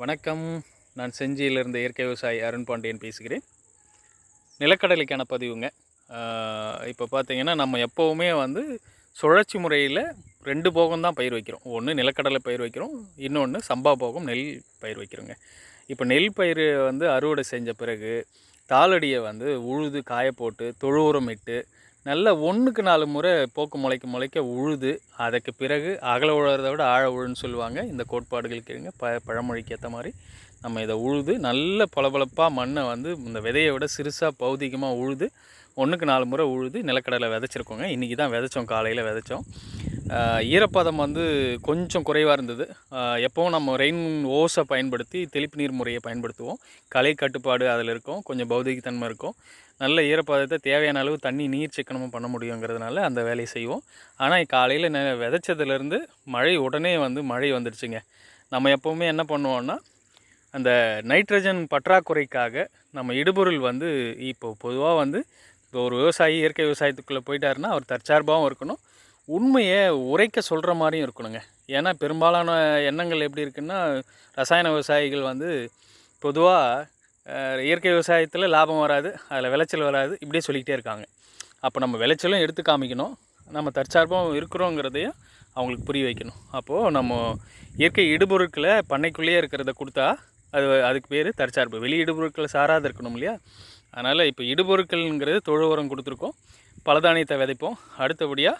வணக்கம். நான் செஞ்சியிலிருந்து இயற்கை விவசாயி அருண் பாண்டியன் பேசுகிறேன். நிலக்கடலைக்கான பதிவுங்க. இப்போ பார்த்திங்கன்னா நம்ம எப்போவுமே வந்து சுழற்சி முறையில் ரெண்டு போகம் தான் பயிர் வைக்கிறோம். ஒன்று நிலக்கடலை பயிர் வைக்கிறோம். இன்னொன்று சம்பா போகம் நெல் பயிர் வைக்கிறோங்க. இப்போ நெல் பயிர் வந்து அறுவடை செஞ்ச பிறகு தாளடியை வந்து உழுது காய போட்டு தொழு உரம் இட்டு நல்ல ஒன்றுக்கு நாலு முறை போக்கு முளைக்க முளைக்க உழுது அதுக்கு பிறகு அகல உழுறதை விட ஆழ உழுன்னு சொல்லுவாங்க. இந்த கோட்பாடுகளுக்கு இருங்க ப பழமொழிக்கு ஏற்ற மாதிரி நம்ம இதை உழுது நல்ல பளபளப்பாக மண்ணை வந்து இந்த விதையை விட சிறுசாக பௌதிகமாக உழுது ஒன்றுக்கு நாலு முறை உழுது நிலக்கடலை விதைச்சிருக்கோங்க. இன்றைக்கி தான் விதைச்சோம் காலையில் விதைச்சோம். ஈரப்பதம் வந்து கொஞ்சம் குறைவாக இருந்தது. எப்போவும் நம்ம ரெயின் ஓஸை பயன்படுத்தி தெளிப்பு நீர் முறையை பயன்படுத்துவோம். களை கட்டுப்பாடு அதில் இருக்கும். கொஞ்சம் பௌதிகத்தன்மை இருக்கும். நல்ல ஈரப்பதத்தை தேவையான அளவு தண்ணி நீர் சிக்கனமும் பண்ண முடியுங்கிறதுனால அந்த வேலையை செய்வோம். ஆனால் காலையில் ந விதைச்சதுலேருந்து மழை உடனே வந்து மழை வந்துடுச்சுங்க நம்ம எப்போவுமே என்ன பண்ணுவோம்னா அந்த நைட்ரஜன் பற்றாக்குறைக்காக நம்ம இடுபொருள் வந்து இப்போ பொதுவாக வந்து இப்போ ஒரு விவசாயி இயற்கை விவசாயத்துக்குள்ளே போயிட்டாருன்னா அவர் தற்சார்பாகவும் இருக்கணும். உண்மையை உரைக்க சொல்கிற மாதிரியும் இருக்கணுங்க. ஏன்னா பெரும்பாலான எண்ணங்கள் எப்படி இருக்குன்னா ரசாயன விவசாயிகள் வந்து பொதுவாக இயற்கை விவசாயத்தில் லாபம் வராது அதில் விளைச்சல் வராது இப்படியே சொல்லிக்கிட்டே இருக்காங்க. அப்போ நம்ம விளைச்சலும் எடுத்து காமிக்கணும். நம்ம தற்சார்பம் இருக்கிறோங்கிறதையும் அவங்களுக்கு புரிய வைக்கணும். அப்போது நம்ம இயற்கை இடுபொருட்களை பண்ணைக்குள்ளேயே இருக்கிறத கொடுத்தா அது அதுக்கு பேர் தற்சார்பு. வெளி இடுபொருட்களை சாராத இருக்கணும் இல்லையா? அதனால் இப்போ இடுபொருட்கள்ங்கிறது தொழு உரம் கொடுத்துருக்கோம். பலதானியத்தை விதைப்போம். அடுத்தபடியாக